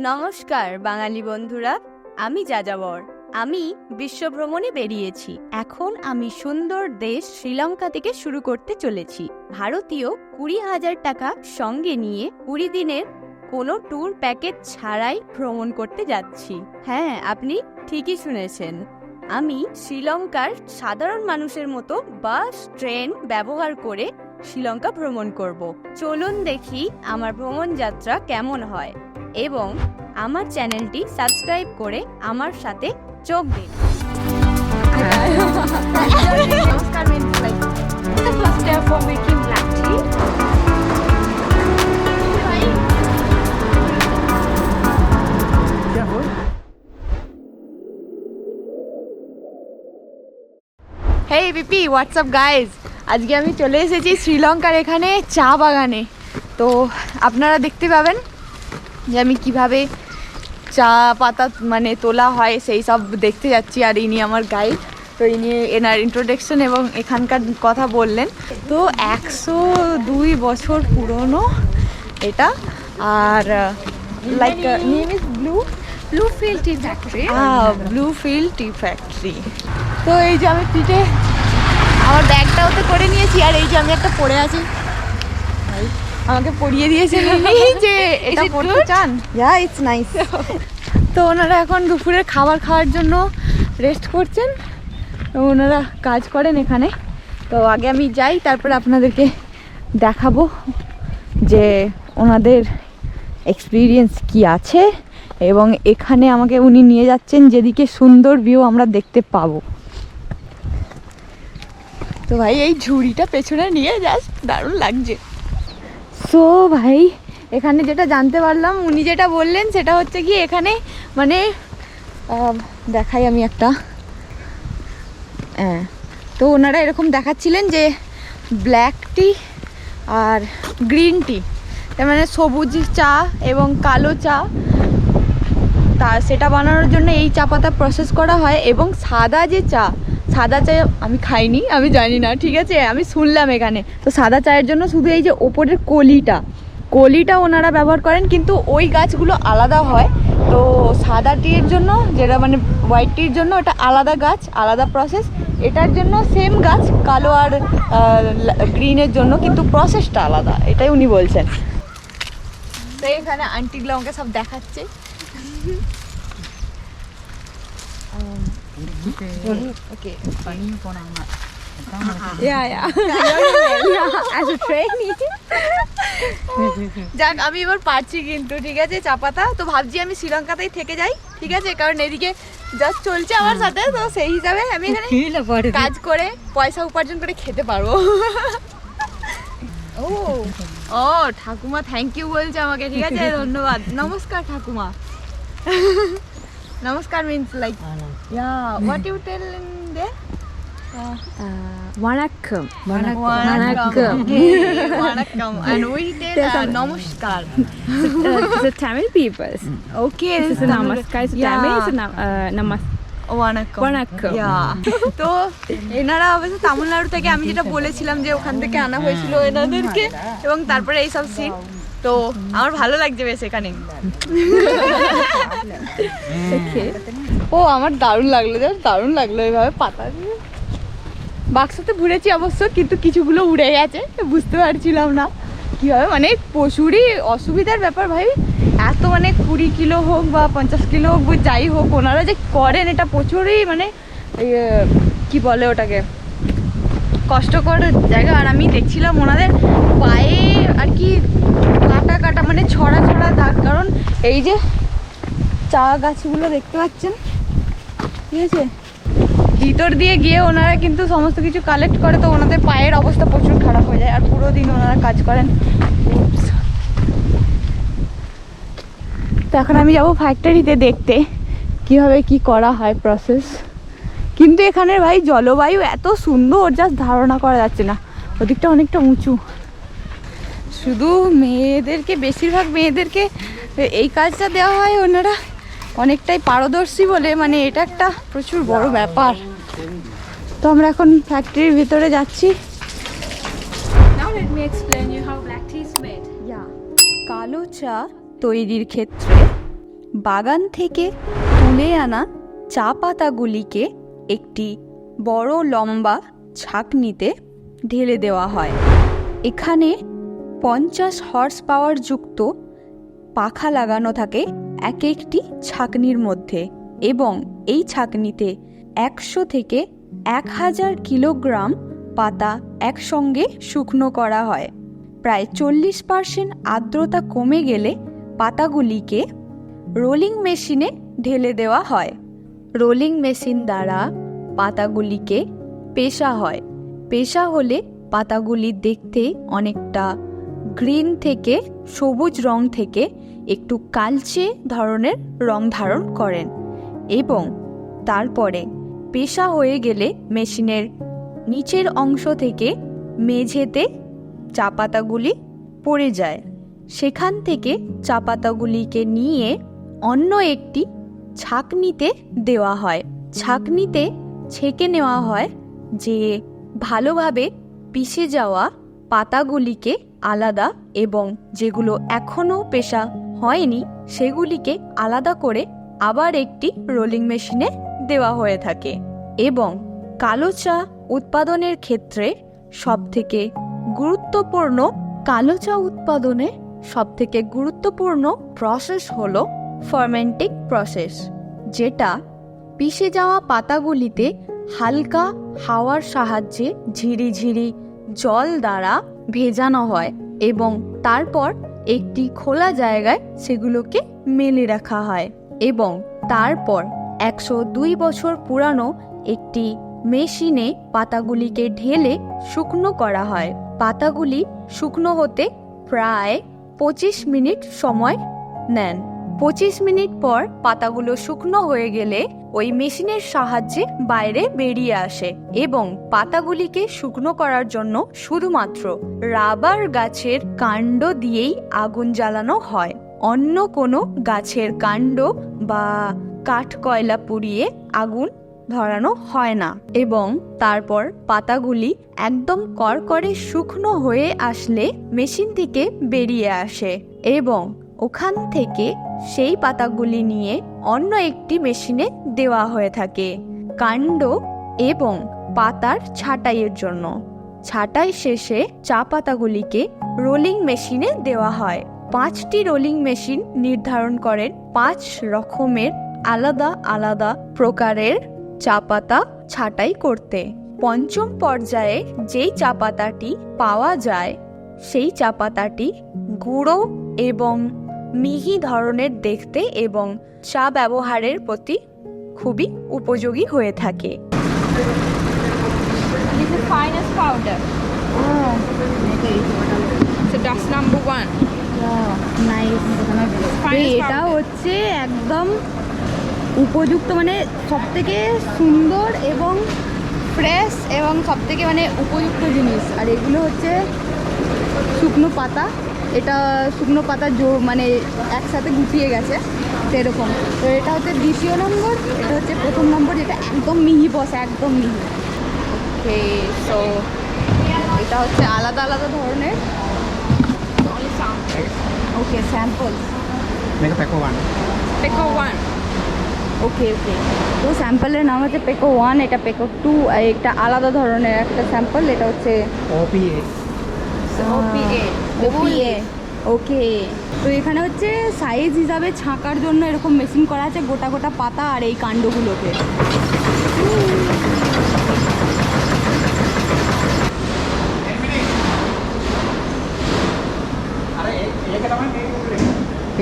নমস্কার, বাঙালি বন্ধুরা। আমি যাযাবর। আমি বিশ্বভ্রমণে বেরিয়েছি। এখন আমি সুন্দর দেশ শ্রীলঙ্কা থেকে শুরু করতে চলেছি। ভারতীয় কুড়ি হাজার টাকা সঙ্গে নিয়ে কুড়ি দিনের কোনো ট্যুর প্যাকেজ ছাড়াই ভ্রমণ করতে যাচ্ছি। হ্যাঁ আপনি ঠিকই শুনেছেন। আমি শ্রীলঙ্কার সাধারণ মানুষের মতো বাস, ট্রেন ব্যবহার করে শ্রীলঙ্কা ভ্রমণ করব। চলুন দেখি আমার ভ্রমণ যাত্রা কেমন হয়। এবং আমার চ্যানেলটি সাবস্ক্রাইব করে আমার সাথে চোখ দিন tea. হেই বিপি হোয়াটসঅ্যাপ গাইজ আজকে আমি চলে এসেছি শ্রীলঙ্কার এখানে চা বাগানে তো আপনারা দেখতে পাবেন যে আমি কীভাবে চা পাতা মানে তোলা হয় সেই সব দেখতে যাচ্ছি আর ইনি আমার গাইড তো ইনি এনার ইন্ট্রোডাকশন এবং এখানকার কথা বললেন। তো একশো দুই বছর পুরনো এটা। আর like name is Blue Bluefield Tea Factory. Bluefield Tea Factory তো এই যে আমি টিটে আমার ব্যাগটাও তো করে নিয়েছি আর এই যে আমি একটা পরে আছি। আমাকে পরিয়ে দিয়েছে। যে এটা পড়তে চান? ইয়া ইটস নাইস তো ওনারা এখন দুপুরের খাবার খাওয়ার জন্য রেস্ট করছেন। ওনারা কাজ করেন এখানে। তো আগে আমি যাই তারপরে আপনাদেরকে দেখাবো যে ওনাদের এক্সপিরিয়েন্স কি আছে এবং এখানে আমাকে উনি নিয়ে যাচ্ছেন যেদিকে সুন্দর ভিউ আমরা দেখতে পাবো। তো ভাই এই ঝুড়িটা পেছনে নিয়ে যাস দারুণ লাগছে। সো ভাই, এখানে যেটা জানতে পারলাম, উনি যেটা বললেন, সেটা হচ্ছে কি এখানে মানে দেখাই আমি একটা। হ্যাঁ তো ওনারা এরকম দেখাচ্ছিলেন যে ব্ল্যাক টি আর গ্রিন টি তার মানে সবুজ চা এবং কালো চা, তা সেটা বানানোর জন্য এই চা পাতা প্রসেস করা হয় এবং সাদা যে চা সাদা চা আমি খাইনি আমি জানি না ঠিক আছে? আমি শুনলাম এখানে। তো সাদা চায়ের জন্য শুধু এই যে ওপরের কলিটা কলিটা ওনারা ব্যবহার করেন কিন্তু ওই গাছগুলো আলাদা হয়। তো সাদা টিয়ের জন্য যেটা মানে হোয়াইট টির জন্য এটা আলাদা গাছ আলাদা প্রসেস এটার জন্য সেম গাছ কালো আর গ্রিনের জন্য কিন্তু প্রসেসটা আলাদা এটাই উনি বলছেন। তো এখানে আন্টিগুলো আমাকে সব দেখাচ্ছে। Okay. Yeah, yeah. yeah, as a trainee. যাক আমি এবার পারছি কিন্তু ঠিক আছে চা পাতা তো ভাবছি আমি শ্রীলঙ্কাতেই থেকে যাই ঠিক আছে কারণ এদিকে জাস্ট চলছে আমার সাথে তো সেই হিসাবে আমি এখানে কাজ করে পয়সা উপার্জন করে খেতে পারব ও ও ঠাকুমা থ্যাংক ইউ বলছে আমাকে ঠিক আছে ধন্যবাদ নমস্কার ঠাকুমা নমস্কার means like yeah what you tell in they Vanakkam. Vanakkam. Vanakkam. And we did uh, namaskar. Uh, the Tamil peoples. Okay. This is a namaskar. It's Yeah. Tamil. It's a nam- uh, namas. Vanakkam. Vanakkam. Yeah. তো এনারা অবশ্য তামিলনাড়ু থেকে আমি যেটা বলেছিলাম যে ওখান থেকে আনা হয়েছিল এনাদেরকে এবং তারপরে এইসব সিন তো আমার ভালো লাগছে বেশ এখানে। ও, আমার দারুণ লাগল, জানো, দারুণ লাগল এইভাবে পাতা দিয়ে। বাক্সতে ঘুরেছি অবশ্য, কিন্তু কিছুগুলো উড়ে গেছে বুঝতে পারছিলাম না। কীভাবে মানে প্রচুরই অসুবিধার ব্যাপার ভাই। এত মানে কুড়ি কিলো হোক বা পঞ্চাশ কিলো হোক বা যাই হোক, ওনারা যে করেন, এটা প্রচুরই মানে কি বলে ওটাকে? কষ্টকর জায়গা। আর আমি দেখছিলাম ওনাদের পায়ে আর কি কাটা কাটা মানে ছড়া ছড়া দাগ। কারণ এই যে চা গাছগুলো দেখতে পাচ্ছেন? ঠিক আছে? ভিতর দিয়ে গিয়ে ওনারা কিন্তু সমস্ত কিছু কালেক্ট করে, তো ওনাদের পায়ের অবস্থা প্রচুর খারাপ হয়ে যায়। আর পুরো দিন ওনারা কাজ করেন। তো এখন আমি যাব ফ্যাক্টরিতে দেখতে, কীভাবে কি করা হয় প্রসেস কিন্তু এখানের ভাই জলবায়ু এত সুন্দর জাস্ট ধারণা করা যাচ্ছে না। ওদিকটা অনেকটা উঁচু। শুধু মেয়েদেরকে বেশিরভাগ মেয়েদেরকে এই কাজটা দেওয়া হয় ওনারা অনেকটাই পারদর্শী বলে মানে এটা একটা প্রচুর বড় ব্যাপার। তো আমরা এখন ফ্যাক্টরির ভিতরে যাচ্ছি. কালো চা তৈরির ক্ষেত্রে বাগান থেকে তুলে আনা চা পাতাগুলিকে একটি বড় লম্বা ছাঁকনিতে ঢেলে দেওয়া হয়। এখানে পঞ্চাশ হর্স পাওয়ার যুক্ত পাখা লাগানো থাকে এক একটি ছাকনির মধ্যে এবং এই ছাকনিতে একশো থেকে এক হাজার কিলোগ্রাম পাতা একসঙ্গে শুকনো করা হয়। প্রায় চল্লিশ পার্সেন্ট আর্দ্রতা কমে গেলে পাতাগুলিকে রোলিং মেশিনে ঢেলে দেওয়া হয়। রোলিং মেশিন দ্বারা পাতাগুলিকে পেশা হয়। পেশা হলে পাতাগুলি দেখতে অনেকটা গ্রিন থেকে, সবুজ রং থেকে একটু কালচে ধরনের রং ধারণ করেন এবং তারপরে পেশা হয়ে গেলে মেশিনের নিচের অংশ থেকে মেঝেতে চা পাতাগুলি পড়ে যায়। সেখান থেকে চা পাতাগুলিকে নিয়ে অন্য একটি ছাকনিতে দেওয়া হয়। ছাকনিতে ছেঁকে নেওয়া হয় যে ভালোভাবে পিষে যাওয়া পাতাগুলিকে আলাদা এবং যেগুলো এখনও পেশা হয়নি, সেগুলিকে আলাদা করে আবার একটি রোলিং মেশিনে দেওয়া হয়ে থাকে এবং কালো চা উৎপাদনের ক্ষেত্রে সবথেকে গুরুত্বপূর্ণ কালো চা উৎপাদনে সবথেকে গুরুত্বপূর্ণ প্রসেস হল ফার্মেন্টিং প্রসেস যেটা পিষে যাওয়া পাতাগুলিতে হালকা হাওয়ার সাহায্যে ঝিরিঝিরি জল দ্বারা ভেজানো হয় এবং তারপর একটি খোলা জায়গায় সেগুলোকে মেলে রাখা হয় এবং তারপর একশো দুই বছর পুরানো একটি মেশিনে পাতাগুলিকে ঢেলে শুকনো করা হয়। পাতাগুলি শুকনো হতে প্রায় পঁচিশ মিনিট সময় নেন। পঁচিশ মিনিট পর পাতাগুলো শুকনো হয়ে গেলে ওই মেশিনের সাহায্যে বাইরে বেরিয়ে আসে এবং পাতাগুলিকে শুকনো করার জন্য শুধুমাত্র রাবার গাছের কাণ্ড দিয়েই আগুন জ্বালানো হয়। অন্য কোনো গাছের কাণ্ড বা কাঠ কয়লা পুড়িয়ে আগুন ধরানো হয় না এবং তারপর পাতাগুলি একদম করকরে শুকনো হয়ে আসলে মেশিন থেকে বেরিয়ে আসে এবং ওখান থেকে সেই পাতাগুলি নিয়ে অন্য একটি মেশিনে দেওয়া হয়ে থাকে। কাণ্ড এবং পাতার ছাঁটাইয়ের জন্য। ছাঁটাই শেষে চা পাতাগুলিকে রোলিং মেশিনে দেওয়া হয়। পাঁচটি রোলিং মেশিন নির্ধারণ করেন পাঁচ রকমের আলাদা আলাদা প্রকারের চা পাতা ছাঁটাই করতে। পঞ্চম পর্যায়ে যেই চা পাতাটি পাওয়া যায়, সেই চা পাতাটি গুঁড়ো এবং মিহি ধরনের দেখতে এবং চা ব্যবহারের প্রতি খুবই উপযোগী হয়ে থাকে. So that's number one. এটা হচ্ছে একদম উপযুক্ত মানে সব থেকে সুন্দর এবং ফ্রেশ এবং সব থেকে মানে উপযুক্ত জিনিস। আর এগুলো হচ্ছে শুকনো পাতা। এটা শুকনো পাতা জো মানে একসাথে গুটিয়ে গেছে সেরকম তো এটা হচ্ছে দ্বিতীয় নম্বর এটা হচ্ছে প্রথম নম্বর যেটা একদম মিহি বসে একদম মিহি ওকে সো এটা হচ্ছে আলাদা আলাদা ধরনের okay sample one. Pick a one. Okay okay তো স্যাম্পলের নাম হচ্ছে পেকো ওয়ান এটা পেকো টু আর একটা আলাদা ধরনের একটা স্যাম্পল এটা হচ্ছে OPA. ওপিএ ওকে তো এখানে হচ্ছে সাইজ হিসাবে ছাঁকার জন্য এরকম মেশিন করা আছে গোটা গোটা পাতা আর এই কাণ্ডগুলোকে।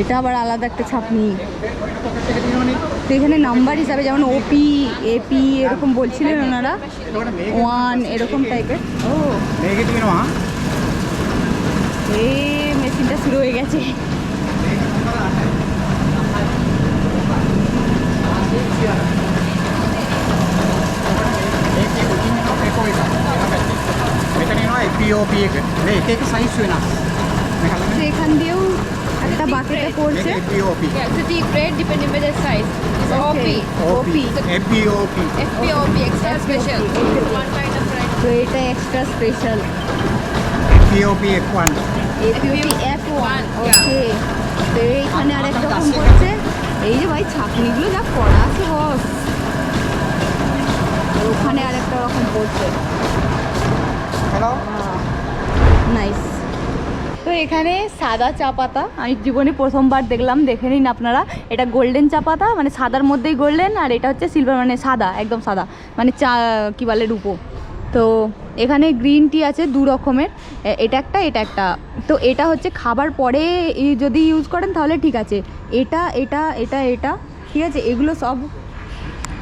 এটা আবার আলাদা একটা ছাপনি তো এখানে নাম্বার হিসাবে যেমন ওপি এপি এরকম বলছিলেন ওনারা। ওয়ান এরকম টাইপের ও এ মেশিনটা শুরু হয়ে গেছে। এখান দিয়েও একটা বাকেটে পড়ছে। পিওপি সেটি grade depending by size OP OP FPOP FPOP extra special তো এটা extra special POP F1 APP F one okay তো এইখানে আর একটা কম করছে এই যে ভাই ছাকনিগুলো যা করা আছে বস ওখানে আর একটা রকম করছে নাইস তো এখানে সাদা চা পাতা। আমি জীবনে প্রথমবার দেখলাম দেখে নিন আপনারা। এটা গোল্ডেন চা পাতা মানে সাদার মধ্যেই গোল্ডেন আর এটা হচ্ছে সিলভার মানে সাদা একদম সাদা। মানে চা কী বলে রূপো। তো এখানে গ্রিন টি আছে দু রকমের। এটা একটা এটা একটা। তো এটা হচ্ছে খাবার পরে যদি ইউজ করেন তাহলে ঠিক আছে। এটা এটা এটা এটা, ঠিক আছে? এগুলো সব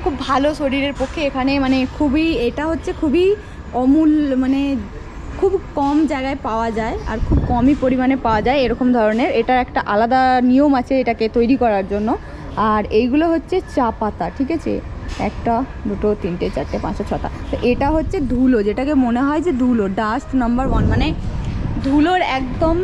খুব ভালো শরীরের পক্ষে এখানে মানে খুবই, এটা হচ্ছে খুবই অমূল্য মানে খুব কম জায়গায় পাওয়া যায় আর খুব কমই পরিমাণে পাওয়া যায় এরকম ধরনের। এটার একটা আলাদা নিয়ম আছে এটাকে তৈরি করার জন্য। আর এইগুলো হচ্ছে চা পাতা, ঠিক আছে? একটা, দুটো, তিনটে, চারটে, পাঁচটা, ছটা। তো এটা হচ্ছে ধুলো, যেটাকে মনে হয় যে ধুলো ডাস্ট নাম্বার ওয়ান মানে ধুলোর একদম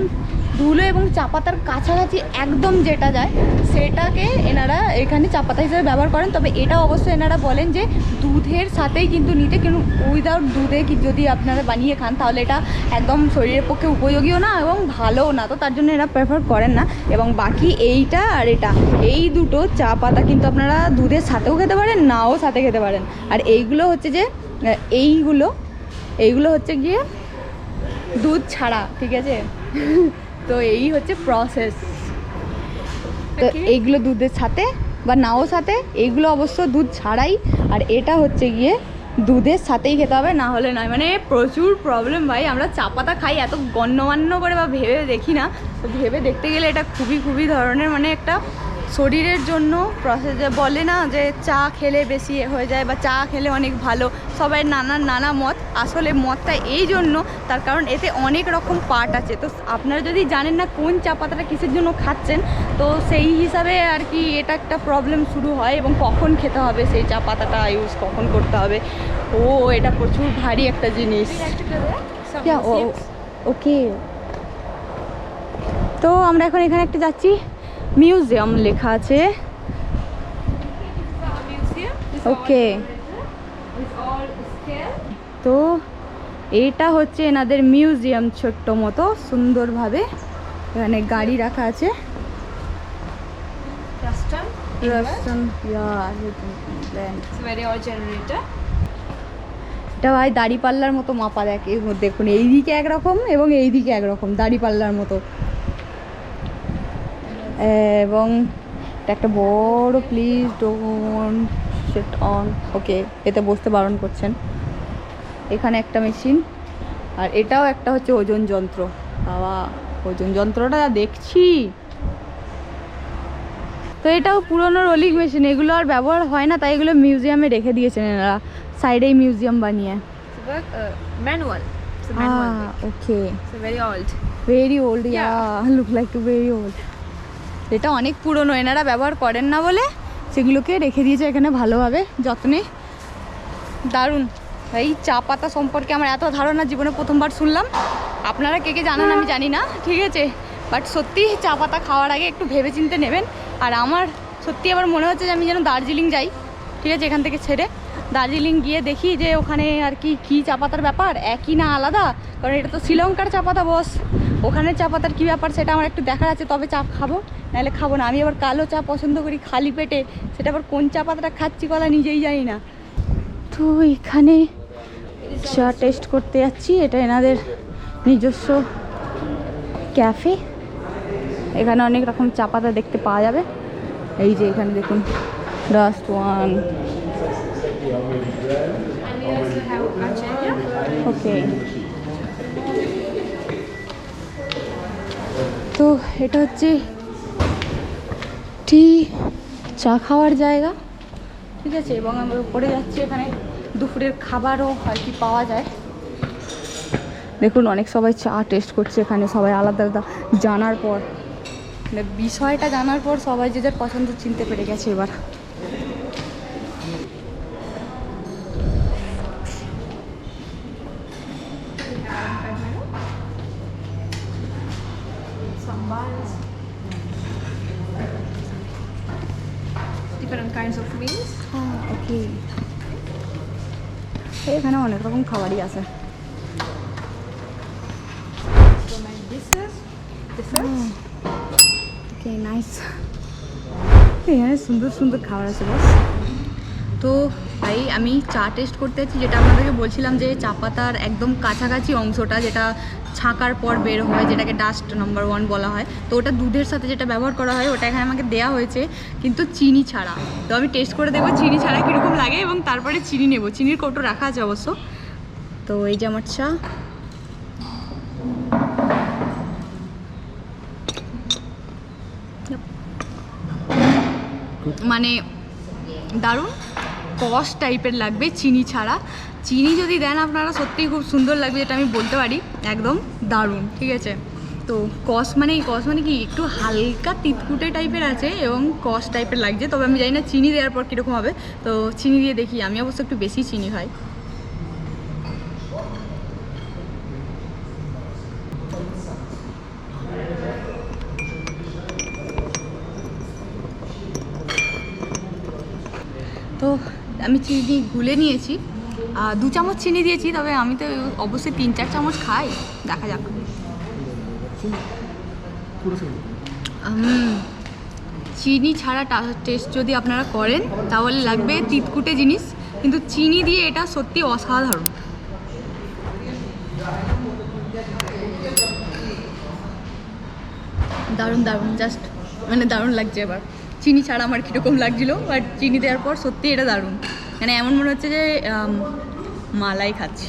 ধুলো এবং চা পাতার কাছাকাছি একদম যেটা যায়, সেটাকে এনারা এখানে চা পাতা হিসেবে ব্যবহার করেন। তবে এটা অবশ্যই এনারা বলেন যে, দুধের সাথেই কিন্তু নিতে, কিন্তু উইদাউট দুধে কি যদি আপনারা বানিয়ে খান, তাহলে এটা একদম শরীরের পক্ষে উপযোগীও না এবং ভালোও না। তো তার জন্য এরা প্রেফার করেন না। এবং বাকি এইটা আর এটা, এই দুটো চা পাতা কিন্তু আপনারা দুধের সাথেও খেতে পারেন, নাও সাথে খেতে পারেন। আর এইগুলো হচ্ছে যে, এইগুলো এইগুলো হচ্ছে গিয়ে দুধ ছাড়া, ঠিক আছে? তো এই হচ্ছে প্রসেস তো এইগুলো দুধের সাথে বা নাও সাথে এইগুলো অবশ্য দুধ ছাড়াই আর এটা হচ্ছে গিয়ে দুধের সাথেই খেতে হবে না হলে নয়। মানে প্রচুর প্রবলেম ভাই আমরা চা পাতা খাই এত গণ্যমান্য করে বা ভেবে দেখি না। তো ভেবে দেখতে গেলে এটা খুবই খুবই ধরনের মানে একটা শরীরের জন্য প্রসেস বলে না যে চা খেলে বেশি হয়ে যায় বা চা খেলে অনেক ভালো। সবাই নানা নানা মত। আসলে মতটা এই জন্য, তার কারণ এতে অনেক রকম পার্ট আছে। তো আপনারা যদি জানেন না কোন চা পাতাটা কিসের জন্য খাচ্ছেন, তো সেই হিসাবে আর কি এটা একটা প্রবলেম শুরু হয় এবং কখন খেতে হবে সেই চা পাতাটা ইউজ কখন করতে হবে। ও, এটা প্রচুর ভারী একটা জিনিস। ওকে তো আমরা এখন এখানে একটা যাচ্ছি। মিউজিয়াম লেখা আছে। ওকে। তো এটা হচ্ছে এনাদের মিউজিয়াম ছোট্ট মতো সুন্দরভাবে। এখানে গাড়ি রাখা আছে. এটা ভাই দাড়িপাল্লার মতো মাপা দেখ দেখুন এইদিকে একরকম এবং এইদিকে একরকম দাড়িপাল্লার মতো। এবং এটা একটা বড় please don't set on okay এতে বসতে বারণ করছেন। এখানে একটা মেশিন আর এটাও একটা হচ্ছে ওজন যন্ত্র। বাবা ওজন যন্ত্রটা দেখছি। তো এটাও পুরনো রোলিং মেশিন এগুলো আর ব্যবহার হয় না তাই এগুলো মিউজিয়ামে রেখে দিয়েছেন এনারা সাইডেই মিউজিয়াম বানিয়ে. Okay very old. Very old yeah look like too very old এটা অনেক পুরনো, এনারা ব্যবহার করেন না বলে সেগুলোকে রেখে দিয়েছে এখানে ভালোভাবে, যত্নে। দারুণ। এই চা পাতা সম্পর্কে আমার এত ধারণা, জীবনে প্রথমবার শুনলাম। আপনারা কে কে জানেন আমি জানি না, ঠিক আছে? বাট সত্যি চা পাতা খাওয়ার আগে একটু ভেবে চিন্তে নেবেন। আর আমার, সত্যি আবার মনে হচ্ছে যে আমি যেন দার্জিলিং যাই, ঠিক আছে, এখান থেকে ছেড়ে। দার্জিলিং গিয়ে দেখি যে ওখানে আর কি, কী চা পাতার ব্যাপার, একই না আলাদা? কারণ এটা তো শ্রীলঙ্কার চা পাতা, বস। ওখানে চা পাতার কী ব্যাপার সেটা আমার একটু দেখার আছে, তবে চা খাব, নাহলে খাব না। আমি আবার কালো চা পছন্দ করি খালি পেটে, সেটা আবার কোন চা পাতাটা খাচ্ছি কলা নিজেই জানি না। তো এখানে চা টেস্ট করতে যাচ্ছি, এটা এনাদের নিজস্ব ক্যাফে এখানে অনেক রকম চা পাতা দেখতে পাওয়া যাবে। এই যে এখানে দেখুন ডাস্ট ওয়ান. ওকে তো এটা হচ্ছে টি চা খাওয়ার জায়গা, ঠিক আছে? এবং আমরা উপরে যাচ্ছি এখানে। দুপুরের খাবারও আর কি পাওয়া যায়। দেখুন, অনেক সবাই চা টেস্ট করছে এখানে, সবাই আলাদা আলাদা জানার পর। মানে বিষয়টা জানার পর সবাই যে যার পছন্দ চিনতে পেরে গেছে এবার। Different kinds of meals. ওকে এখানে অনেক রকম খাবারই আছে So my dishes. Desserts. Okay nice এখানে সুন্দর সুন্দর খাবার আছে বস তো ভাই আমি চা টেস্ট করতে যাচ্ছি যেটা আপনাদেরকে বলছিলাম যে চা পাতার একদম কাছাকাছি অংশটা যেটা ছাঁকার পর বের হয়, যেটাকে ডাস্ট নাম্বার ওয়ান বলা হয়। তো ওটা দুধের সাথে যেটা ব্যবহার করা হয়, ওটা এখানে আমাকে দেওয়া হয়েছে, কিন্তু চিনি ছাড়া। তো আমি টেস্ট করে দেখব চিনি ছাড়া কীরকম লাগে এবং তারপরে চিনি নেব। চিনির কৌটো রাখা আছে অবশ্য। তো এই যে আমার চা। মানে দারুণ, কস টাইপের লাগবে চিনি ছাড়া। চিনি যদি দেন আপনারা সত্যিই খুব সুন্দর লাগবে, যেটা আমি বলতে পারি। একদম দারুণ, ঠিক আছে? তো কস মানে কস মানে কি? একটু হালকা তিতকুটে টাইপের আছে এবং কস টাইপের লাগছে। তবে আমি জানি না চিনি দেওয়ার পর কীরকম হবে। তো চিনি দিয়ে দেখি। আমি অবশ্য একটু বেশি চিনি খাই। তো আমি চিনি গুলে নিয়েছি। দু চামচ চিনি দিয়েছি, তবে আমি তো অবশ্যই তিন চার চামচ খাই। দেখা যাক। চিনি ছাড়া টেস্ট যদি আপনারা করেন, তাহলে লাগবে তিতকুটে জিনিস। কিন্তু চিনি দিয়ে এটা সত্যি অসাধারণ। দারুণ দারুণ জাস্ট মানে দারুণ লাগছে এবার। চিনি ছাড়া আমার কীরকম লাগছিল বাট চিনি দেওয়ার পর সত্যি এটা দারুণ। মানে এমন মনে হচ্ছে যে মালাই খাচ্ছি।